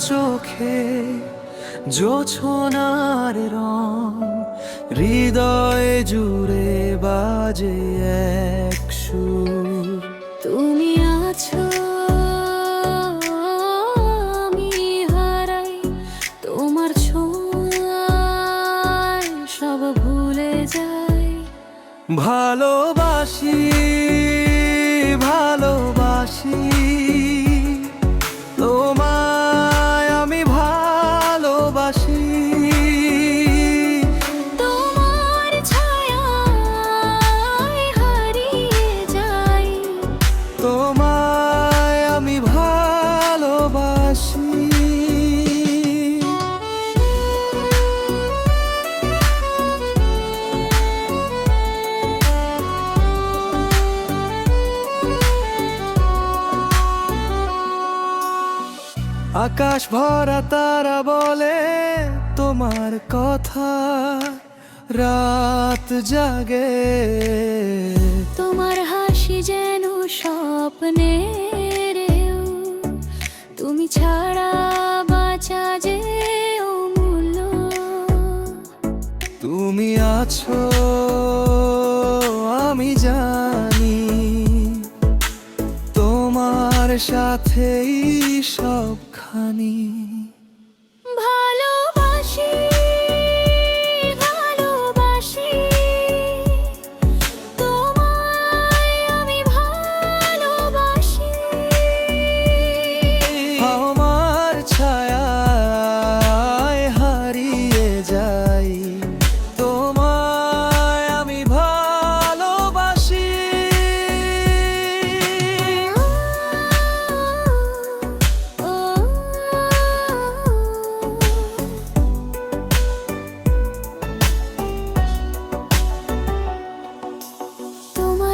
চোখে জোছনার রং হৃদয় জুড়ে বাজে এক সুর। তুমি আছো আমি হারাই তোমার ছোঁয়ায় সব ভুলে যাই। ভালোবাসি আকাশ ভরা তারা বলে তোমার কথা রাত জাগে। তোমার হাসি যেন স্বপ্নের তুমি ছাড়া বাঁচা যে তুমি আছো সাথেই সবখানি।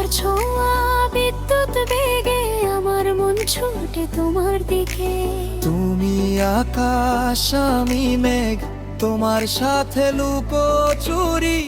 তোমার ছোঁয়া, বিদ্যুৎ বেগে আমার মন ছোটে তোমার দিকে। তুমি আকাশ, আমি মেঘ, তোমার সাথে লুকো চুরি